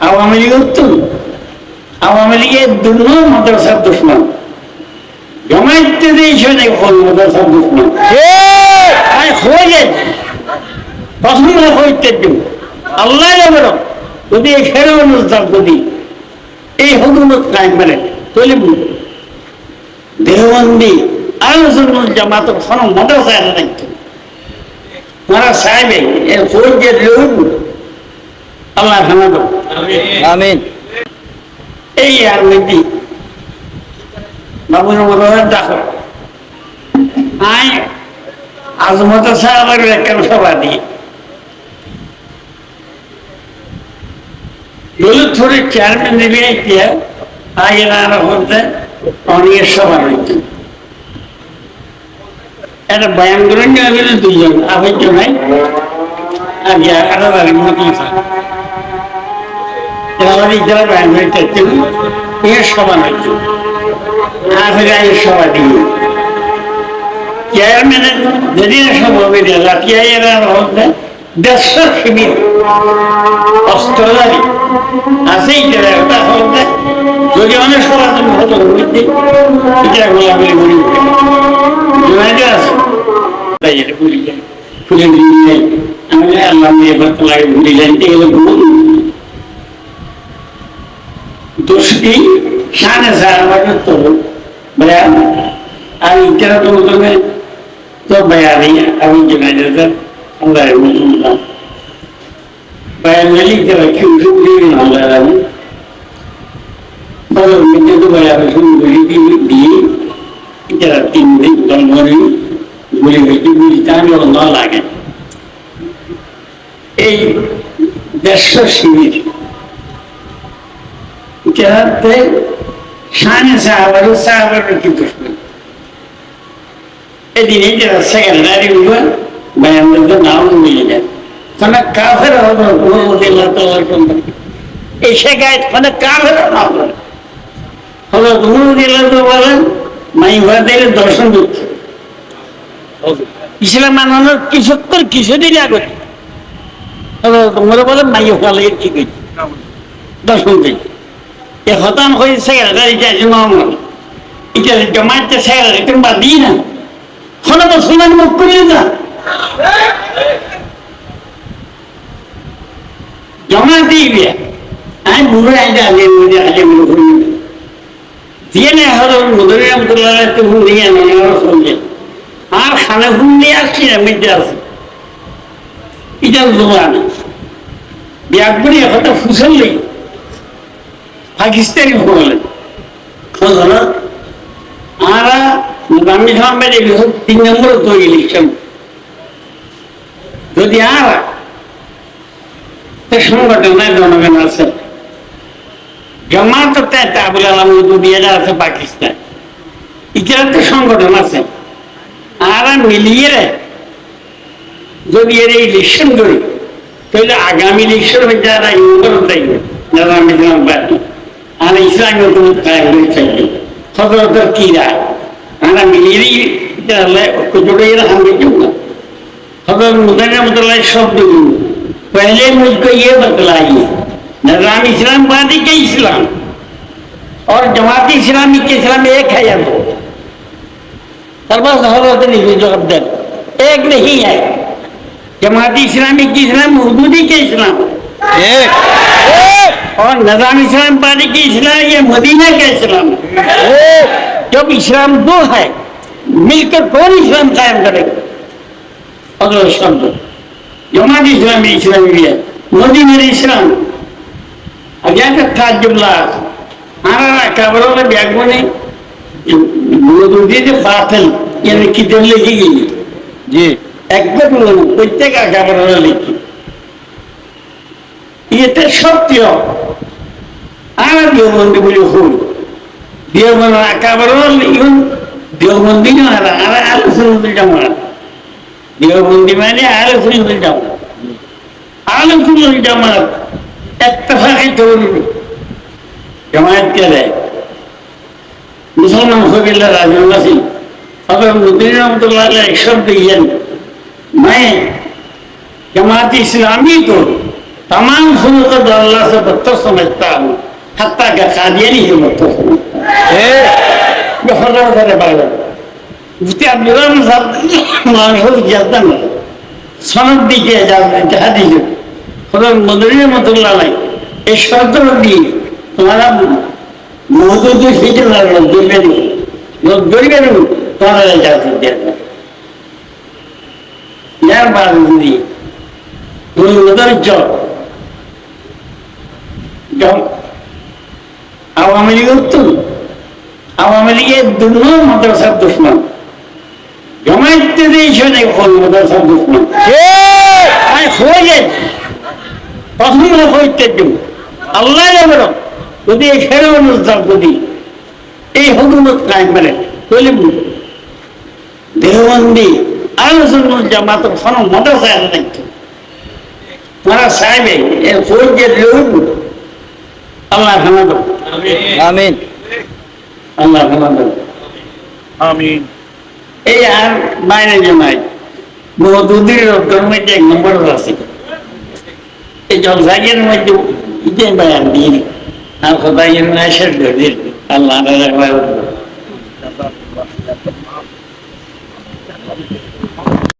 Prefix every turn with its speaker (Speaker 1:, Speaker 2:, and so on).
Speaker 1: আওয়ামী লীগ উত্তম। আওয়ামী লীগের দুর্ন মাদ্রাসার দুশ্মন। জমাইতে দিয়েছে না কোন মাদ্রাসার দুশ্মন। হয়ে যায়। পছন্দ হইতে দিব আল্লাহ যাবে যদি এই ফেরো অনুষ্ঠান যদি এই হুকুমত কায়েম করে তাহলে দেহবন্দি আলোচনা জামাত কোনো মাদ্রাসা এনে রাখতো মারা সাহেবে ফৌজের লোক। আল্লাহ খানা দেবো
Speaker 2: আমিন।
Speaker 1: এই আর নীতি বাবুর মতো দেখো। আই আজমত সাহেবের একটা সভা দিয়ে দলিত থোড়ে চেয়ারম্যান দিবি এতিয়া আগে না করতে অনেক সভা রয়েছে একটা বয়ান করেন দুইজন আবেগ নাই। আরও তারিখ মতো চেয়ারম্যানের যেদিন সভা হবে রাতিয়া এরা হচ্ছে দেড়শো শিবির। অস্ত্রধারী। আছেই যারা ওটা হচ্ছে যদি অনেক সভা তুমি হতো বুঝতে এটা গোলাপি ঘুরি জোনাইতে আছে। তাই এটা ভুলি যায় ফুলে দিয়ে আমি আল্লাহ দিয়ে ভর্ত লাগে ভুলি যাই এগুলো ভুল। দোষটি শানে সারা মানে তো বয়ান আর ইচ্ছা তো তুমি তো বয়ানি, আমি জোনাইতে আল্লাহ বয়ান মেলি যারা কেউ শুনলি আল্লাহ আমি বলো মিথ্যে তো বয়ান শুনগুলি দিয়ে যারা তিন দিন জন্মরি গুলি হয়েছে গুলি তার ন লাগে। এই দেড়শো শিবির যাতে শানে সাহাবার সাহাবার কি প্রশ্ন এদিনে যারা সেকেন্ডারি উঠবে বয়ানদের নাম মিলে যায় মানে কাফের হবে এই শেখায় মানে কাফের হবে হলো মুরুদিল্লাহ তো বলেন মাইভাদের দর্শন দিচ্ছে ইসলাম মানানোর কিছুক্ষণ কিছুদিন আগে হলো তোমরা বলে মাই হলে ঠিক হয়েছে দর্শন দিচ্ছে এ হতাম হয়েছে সেক্রেটারি এটা জমাইতে সেক্রেটারি তুমি বাদ দিই না হলো মুসলমান মুখ করিয়ে না জমা দিবে আমি বুড়ো আইতে আগে বুঝে আগে বুড়ো করি দিয়ে না হলো মুদরি একটু ফোন দিয়ে আনো শুনছে আর খানে ফোন দিয়ে আসছি না মেটে আসি এটা দোকান একবারই একটা ফুসল নেই পাকিস্তানি ফোন খোঁজ হলো আর আমি সামনে তিন নম্বর তো ইলেকশন যদি আর সংগঠনের জনগণ আছে। জমাত তাবুল আলম দুনিয়াটা আছে পাকিস্তান। এটা তো সংগঠন আছে। আর মিলিয়ে যদি এর ইলেকশন করি, তাহলে আগামী ইলেকশন যারা ইউকরণ থাকবে যারা আমি পার্টি ஆனால் இஸ்லாமிய ஒட்டுமொத்த செய்யும் சகோதரர் ஆனால் இறுதியில் खुजड़ेर हमें जुड़ा हज़रत मुदन मतलब शब्द गुरु पहले मुझको ये बतलाइए निज़ाम इस्लाम के इस्लाम और जमात इस्लामी के इस्लाम एक है या दो हज़रत अब्दल एक नहीं है जमात इस्लामी के इस्लाम हदूदी के इस्लाम है
Speaker 2: এক
Speaker 1: और निजाम इस्लाम वादी की इस्लाम ये मदीना का इस्लाम जब इस्लाम दो है मिलकर कौन इस्लाम कायम करेगा অদর শব্দ জমাত ইসলামী ইসলামিয়া মদিনের ইসলাম আগে একটা তাজুল্লাহ আছে আর একেবারে হলে ব্যাগমনে যে বাতিল এর কিতাব লিখে গেলি
Speaker 2: জি
Speaker 1: একবার বলবো প্রত্যেক একেবারে হলে লিখি এটা সত্য আর দেওবন্দি বলি হল। দেওবন আকাবার ইউন দেওবন্দি আর আলু সুন্দর জামা দেওবন্দি মানে আলু সুন্দর জামা আলু সুন্দর জামা একটা ফাঁকে চলবে জামায়াতকে দেয়? মুসলমান হবিল্লা রাজনবাসী তবে মুদিন রহমতুল্লাহ একশো দিয়েছেন মানে জামাত ইসলামই করবে तमाम सुन्नत अल्लाह से बदतर समझता हूँ हत्या का कादियानी ही बदतर समझता
Speaker 2: ঠিক
Speaker 1: मैं फर्क करे बारे जिसके आप निवारण साहब मानसूर जाता ना সনদ দিকে যাহা দিছে হলো মদুরী মতুল্লাহ নাই এই শর্ত দিয়ে তোমারা মধুদ সেটা লোক ধরবে নি লোক ধরবে নি তোমারা যাতে দেবে ইয়ার বাদ দিয়ে তুমি ধৈর্য আওয়ামী লীগ উত্তর। আওয়ামী লীগের দুর্ন মাদ্রাসার দুশ্মন। জমাইতে দিয়েছে মাদ্রাসার দুশ্মন। প্রথম হইতে দিব আল্লাহ যদি এই ফেরো অনুষ্ঠান যদি এই হুকুমত কায়েম করে তাহলে দেহবন্দি আলোচনা জামাত কোনো মাদ্রাসা আছে দেখতো মারা সাহেবে এর যে লোক আল্লাহ দেব
Speaker 2: আমিন।
Speaker 1: আল্লাহ
Speaker 3: আমিন।
Speaker 1: এই আর বাইরে জমাই বহুদূরের রক্তের মধ্যে এক নম্বর আছে। এই জলসাগের মধ্যে ইটাই বায়ান দিয়ে আর কোথায় শেষ করে দিল আল্লাহ